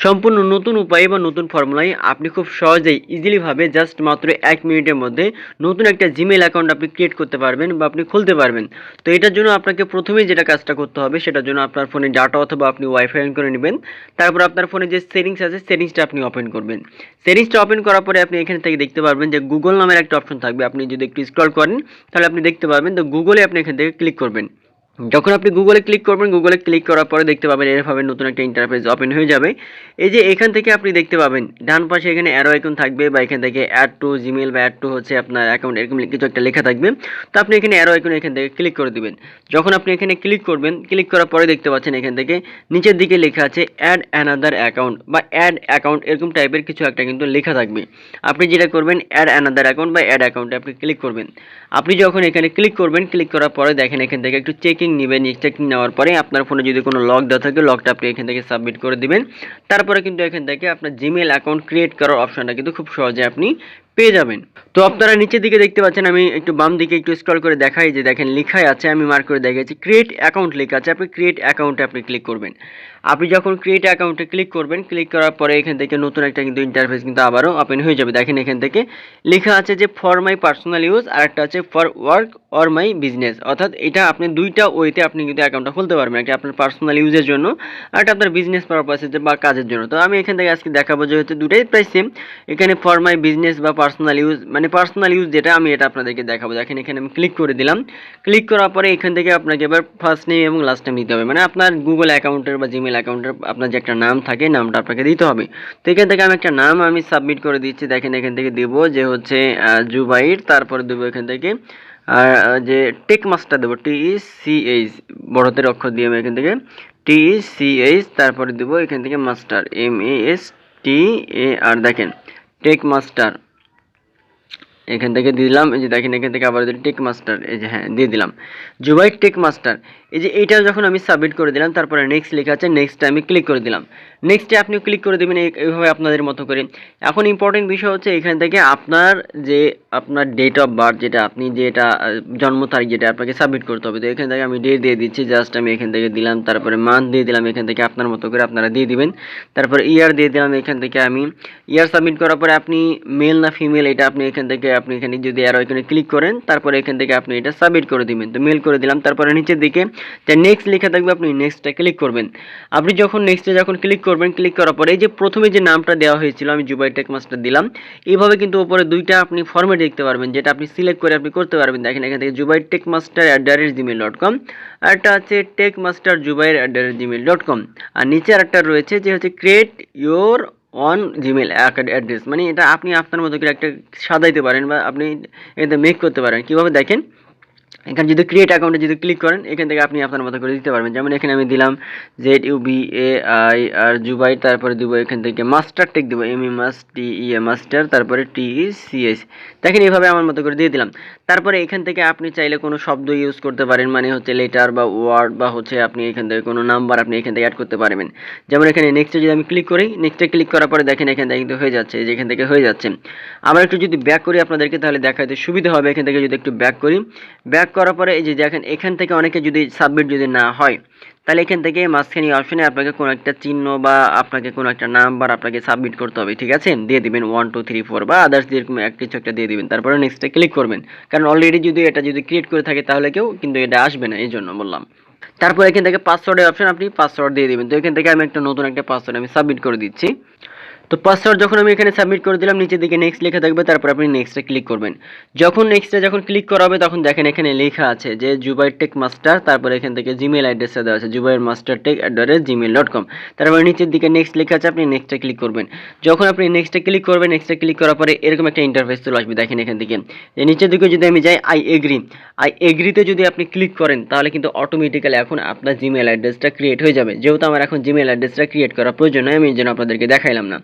সম্পূর্ণ নতুন উপায়ে বা নতুন ফর্মুলায় আপনি খুব সহজেই ইজিলিভাবে জাস্ট মাত্র এক মিনিটের মধ্যে নতুন একটা জিমেল অ্যাকাউন্ট আপনি ক্রিয়েট করতে পারবেন বা আপনি খুলতে পারবেন। তো এটার জন্য আপনাকে প্রথমেই যেটা কাজটা করতে হবে, সেটার জন্য আপনার ফোনে ডাটা অথবা আপনি ওয়াইফাই অন করে নেবেন। তারপর আপনার ফোনে যে সেটিংস আছে সেটিংসটা আপনি ওপেন করবেন। সেটিংসটা ওপেন করার পরে আপনি এখানে থেকে দেখতে পারবেন যে গুগল নামের একটা অপশন থাকবে। আপনি যদি একটু স্ক্রল করেন, তাহলে আপনি দেখতে পাবেন তো গুগলে আপনি এখান থেকে ক্লিক করবেন। যখন আপনি গুগলে ক্লিক করবেন গুগলে ক্লিক করার পরে দেখতে পাবেন এরভাবে নতুন একটা ইন্টারফেস ওপেন হয়ে যাবে। এই যে এখান থেকে আপনি দেখতে পাবেন, ডান পাশে এখানে অ্যারো আইকন থাকবে বা এখান থেকে অ্যাড টু জিমেল বা অ্যাড টু হচ্ছে আপনার অ্যাকাউন্ট এরকম কিছু একটা লেখা থাকবে। তো আপনি এখানে অ্যারো আইকন এখান থেকে ক্লিক করে দিবেন। যখন আপনি এখানে ক্লিক করবেন ক্লিক করার পরে দেখতে পাচ্ছেন এখান থেকে নিচের দিকে লেখা আছে অ্যাড অ্যানাদার অ্যাকাউন্ট বা অ্যাড অ্যাকাউন্ট এরকম টাইপের কিছু একটা কিন্তু লেখা থাকবে। আপনি যেটা করবেন অ্যাড অ্যানাদার অ্যাকাউন্ট বা অ্যাড অ্যাকাউন্টে আপনি ক্লিক করবেন। আপনি যখন এখানে ক্লিক করবেন ক্লিক করার পরে দেখেন এখান থেকে একটু চেকিং নেবেন চেকিং নেওয়ার পরে আপনার ফোনে যদি কোনো লক দেওয়া থাকে লকটা আপনি এখান থেকে সাবমিট করে দিবেন। তারপরে কিন্তু এখান থেকে আপনার জিমেল অ্যাকাউন্ট ক্রিয়েট করার অপশনটা কিন্তু খুব সহজে আপনি পেয়ে যাবেন। তো আপনারা নিচের দিকে দেখতে পাচ্ছেন, আমি একটু বাম দিকে একটু স্ক্রল করে দেখাই যে দেখেন লেখাই আছে, আমি মার্ক করে দেখাচ্ছি ক্রিয়েট অ্যাকাউন্ট লেখা আছে, আপনি ক্রিয়েট অ্যাকাউন্টে আপনি ক্লিক করবেন। আপনি যখন ক্রিয়েট অ্যাকাউন্টে ক্লিক করবেন ক্লিক করার পরে এখান থেকে নতুন একটা কিন্তু ইন্টারফেস কিন্তু আবারও ওপেন হয়ে যাবে। দেখেন এখান থেকে লেখা আছে যে ফর মাই পার্সোনাল ইউজ আর একটা আছে for work or my business অর্থাৎ এটা আপনি দুইটা ওয়েতে আপনি কিন্তু অ্যাকাউন্টটা খুলতে পারবেন। একটা আপনার পার্সোনাল ইউজের জন্য আর একটা আপনার বিজনেস পারপাসে বা কাজের জন্য। তো আমি এখান থেকে আজকে দেখাবো যেহেতু দুটাই প্রায় সেম এখানে ফর মাই বিজনেস বা পার্সোনাল ইউজ মানে পার্সোনাল ইউজ যেটা, আমি এটা আপনাদেরকে দেখাবো। দেখেন এখানে আমি ক্লিক করে দিলাম। ক্লিক করার পরে এখান থেকে আপনাকে এবার ফার্স্ট নেম এবং লাস্ট নেম দিতে হবে। মানে আপনার গুগল অ্যাকাউন্টের বা জিমেল অ্যাকাউন্টের আপনার যে একটা নাম থাকে, নামটা আপনাকে দিতে হবে। তো এখান থেকে আমি একটা নাম আমি সাবমিট করে দিচ্ছি। দেখেন এখান থেকে দেবো যে হচ্ছে জুবাইর, তারপরে দেবো এখান থেকে, আর যে টেক মাস্টার দেবো টি সি এইচ বড়দের অক্ষর দিয়ে আমি এখান থেকে টি সি এইচ তারপরে দেবো এখান থেকে master M S T A R দেখেন টেক মাস্টার এখান থেকে দিলাম, এই যে দেখেন এখান থেকে আবার টেক মাস্টার এই যে হ্যাঁ দিয়ে দিলাম। জুবাই টেক মাস্টার এই যে এইটা যখন আমি সাবমিট করে দিলাম, তারপরে নেক্সট লেখা আছে নেক্সটে আমি ক্লিক করে দিলাম। নেক্সটে আপনি ক্লিক করে দেবেন, এই- এইভাবে আপনাদের মতো করে। এখন ইম্পর্টেন্ট বিষয় হচ্ছে এখান থেকে আপনার যে আপনার ডেট অফ বার্থ যেটা আপনি যেটা জন্ম তারিখ যেটা আপনাকে সাবমিট করতে হবে। তো এখান থেকে আমি ডেট দিয়ে দিচ্ছি জাস্ট আমি এখান থেকে দিলাম, তারপরে মান্থ দিয়ে দিলাম, এখান থেকে আপনার মতো করে আপনারা দিয়ে দিবেন। তারপরে ইয়ার দিয়ে দিলাম, এখান থেকে আমি ইয়ার সাবমিট করার পরে আপনি মেল না ফিমেল এটা আপনি এখান থেকে, আপনি এখানে যদি আরও এখানে ক্লিক করেন, তারপরে এখান থেকে আপনি এটা সাবমিট করে দিবেন। তো মেল করে দিলাম, তারপরে নিচের দিকে যে নেক্সট লেখা থাকবে আপনি নেক্সটটা ক্লিক করবেন। আপনি যখন নেক্সটে যখন ক্লিক করবেন ক্লিক করার পরে এই যে প্রথমে যে নামটা দেওয়া হয়েছিল, আমি জুবাই টেক মাস্টার দিলাম। এইভাবে কিন্তু উপরে দুইটা আপনি ফর্মেট দেখতে পারবেন, যেটা আপনি সিলেক্ট করে আপনি করতে পারবেন। দেখেন এখান থেকে Zubair tech master at the rate Gmail dot com আর একটা আছে tech master Zubair at the rate Gmail dot com আর নিচে আর একটা রয়েছে যে হচ্ছে create your own Gmail address মানে এটা আপনি আপনার মতো করে একটা সাজাইতে পারেন বা আপনি এতে মেক করতে পারেন। কীভাবে দেখেন? এখানে যদি ক্রিয়েট অ্যাকাউন্টে যদি ক্লিক করেন, এখান থেকে আপনি আপনার মতো করে দিতে পারবেন। যেমন এখানে আমি দিলাম Z U B A I R Zubair তারপরে দিব এখান থেকে মাস্টার টেক দিব M E T E A master তারপরে টি ই সি এস দেখেন এইভাবে আমার মতো করে দিয়ে দিলাম। তারপরে এখান থেকে আপনি চাইলে কোনো শব্দ ইউজ করতে পারেন মানে হচ্ছে লেটার বা ওয়ার্ড বা হচ্ছে আপনি এখান থেকে কোনো নাম্বার আপনি এখান থেকে অ্যাড করতে পারবেন। যেমন এখানে নেক্সটে যদি আমি ক্লিক করি নেক্সটে ক্লিক করার পরে দেখেন এখান থেকে কিন্তু হয়ে যাচ্ছে যে এখান থেকে হয়ে যাচ্ছে। আবার একটু যদি ব্যাক করি আপনাদেরকে, তাহলে দেখাতে সুবিধা হবে। এখান থেকে যদি একটু ব্যাক করি ব্যাক করার পরে এই যে দেখেন, এখান থেকে অনেকে যদি সাবমিট যদি না হয়, তাহলে এখান থেকে মাঝখানে অপশনে আপনাকে কোনো একটা চিহ্ন বা আপনাকে কোনো একটা নাম্বার আপনাকে সাবমিট করতে হবে, ঠিক আছে? দিয়ে দিবেন ওয়ান টু থ্রি ফোর বা আদার্স যেরকম কিছু একটা দিয়ে দিবেন, তারপরে নেক্সটে ক্লিক করবেন। কারণ অলরেডি যদি এটা যদি ক্রিয়েট করে থাকে, তাহলে কেউ কিন্তু এটা আসবে না, এই জন্য বললাম। তারপর এখান থেকে পাসওয়ার্ডের অপশন আপনি পাসওয়ার্ড দিয়ে দিবেন। তো এখান থেকে আমি একটা নতুন একটা পাসওয়ার্ড আমি সাবমিট করে দিচ্ছি। তো পাসওয়ার্ড যখন আমি এখানে সাবমিট করে দিলাম, নিচের দিকে নেক্সট লেখা থাকবে, তারপর আপনি নেক্সটে ক্লিক করবেন। যখন নেক্সটে যখন ক্লিক করা হবে, তখন দেখেন এখানে লেখা আছে যে জুবাইর টেক মাস্টার তারপর এখান থেকে জিমেল অ্যাড্রেসটা দেওয়া আছে Zubair master tech at the rate Gmail dot com তারপরে নিচের দিকে নেক্সট লেখা আছে, আপনি নেক্সটে ক্লিক করবেন। যখন আপনি নেক্সটে ক্লিক করবেন নেক্সটে ক্লিক করার পরে এরকম একটা ইন্টারফেস চলে আসবে, দেখেন এখান থেকে। যে নিচের দিকে যদি আমি যাই আই এগ্রি আই এগ্রিতে যদি আপনি ক্লিক করেন, তাহলে কিন্তু অটোমেটিক্যালি এখন আপনার জিমেল অ্যাড্রেসটা ক্রিয়েট হয়ে যাবে। যেহেতু আমার এখন জিমেল অ্যাড্রেসটা ক্রিয়েট করা প্রয়োজন নয় আমি জন্য আপনাদেরকে দেখাইলাম না।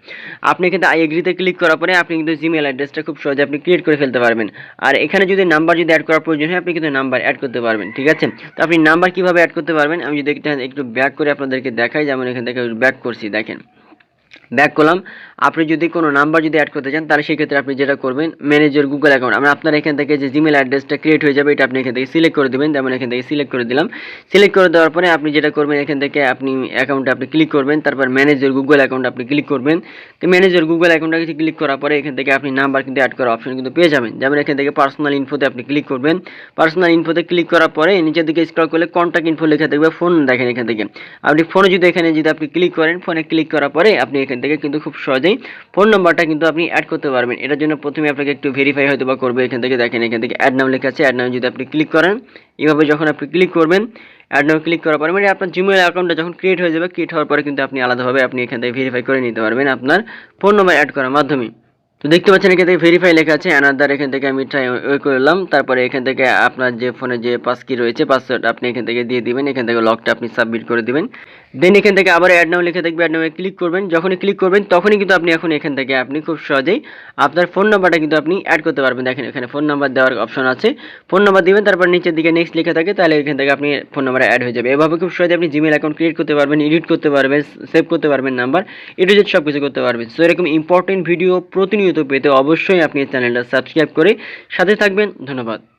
আপনি কিন্তু আই এগ্রিতে ক্লিক করার পরে আপনি কিন্তু জিমেল অ্যাড্রেসটা খুব সহজে আপনি ক্রিয়েট করে ফেলতে পারবেন। আর এখানে যদি নাম্বার যদি অ্যাড করার প্রয়োজন হয়, আপনি কিন্তু নাম্বার অ্যাড করতে পারবেন, ঠিক আছে? তো আপনি নাম্বার কীভাবে অ্যাড করতে পারবেন? আমি যদি একটা ব্যাক করে আপনাদেরকে দেখাই, যেমন এখান থেকে ব্যাক করছি, দেখেন। ব্যাক করলাম। আপনি যদি কোনো নাম্বার যদি অ্যাড করতে চান, তাহলে সেক্ষেত্রে আপনি যেটা করবেন ম্যানেজার গুগল অ্যাকাউন্ট আমরা আপনার এখান থেকে যে জিমেল অ্যাড্রেসটা ক্রিয়েট হয়ে যাবে, এটা আপনি এখান থেকে সিলেক্ট করে দেবেন। যেমন এখান থেকে সিলেক্ট করে দিলাম। সিলেক্ট করে দেওয়ার পরে আপনি যেটা করবেন, এখান থেকে আপনি অ্যাকাউন্টে আপনি ক্লিক করবেন, তারপর ম্যানেজার গুগল অ্যাকাউন্ট আপনি ক্লিক করবেন। তো ম্যানেজার গুগল অ্যাকাউন্টে ক্লিক করার পরে এখান থেকে আপনি নাম্বার কিন্তু অ্যাড করার অপশন কিন্তু পেয়ে যাবেন। যেমন এখান থেকে পার্সোনাল ইনফোতে আপনি ক্লিক করবেন। পার্সোনাল ইনফোতে ক্লিক করার পরে নিচের দিকে স্ক্রল করলে কন্ট্যাক্ট ইনফো লেখা থাকবে ফোন দেখেন এখান থেকে। আপনি ফোনে যদি এখানে যদি আপনি ক্লিক করেন ফোনে ক্লিক করার পরে আপনি এখান থেকে কিন্তু খুব সহজেই ফোন নাম্বারটা কিন্তু আপনি অ্যাড করতে পারবেন। এটার জন্য প্রথমে আপনাকে একটু ভেরিফাই হয়তো বা করবে এখান থেকে। দেখেন, এখান থেকে অ্যাড নাম লেখা আছে। অ্যাড নাম যদি আপনি ক্লিক করেন এভাবে যখন আপনি ক্লিক করবেন অ্যাড নাম ক্লিক করার পরে মানে আপনার জিমেল অ্যাকাউন্টটা যখন ক্রিয়েট হয়ে যাবে ক্রিয়েট হওয়ার পরে কিন্তু আপনি আলাদাভাবে আপনি এখান থেকে ভেরিফাই করে নিতে পারবেন আপনার ফোন নাম্বার অ্যাড করার মাধ্যমে। তো দেখতে পাচ্ছেন, এখান থেকে ভেরিফাই লেখা আছে অ্যানাদার এখান থেকে আমি ট্রাই ওই করলাম। তারপরে এখান থেকে আপনার যে ফোনে যে পাস কি রয়েছে পাসওয়ার্ড আপনি এখান থেকে দিয়ে দিবেন, এখান থেকে লকটা আপনি সাবমিট করে দিবেন। দেন এখান থেকে আবার অ্যাড নাও লিখে থাকবে অ্যাড নামে ক্লিক করবেন। যখনই ক্লিক করবেন, তখনই কিন্তু আপনি এখন এখান থেকে আপনি খুব সহজেই আপনার ফোন নাম্বারটা কিন্তু আপনি অ্যাড করতে পারবেন। দেখেন, এখানে ফোন নাম্বার দেওয়ার অপশন আছে। ফোন নাম্বার দিবেন, তারপর নিচের দিকে নেক্সট লেখা থাকে, তাহলে এখান থেকে আপনি ফোন নাম্বার অ্যাড হয়ে যাবে। এভাবে খুব সহজে আপনি জিমেল অ্যাকাউন্ট ক্রিয়েট করতে পারবেন এডিট করতে পারবেন সেভ করতে পারবেন নাম্বার যে সব কিছু করতে পারবেন। সো এরকম ইম্পর্টেন্ট ভিডিও প্রতিনিয়ত পেতে অবশ্যই আপনি চ্যানেলটা সাবস্ক্রাইব করে সাথে থাকবেন। ধন্যবাদ।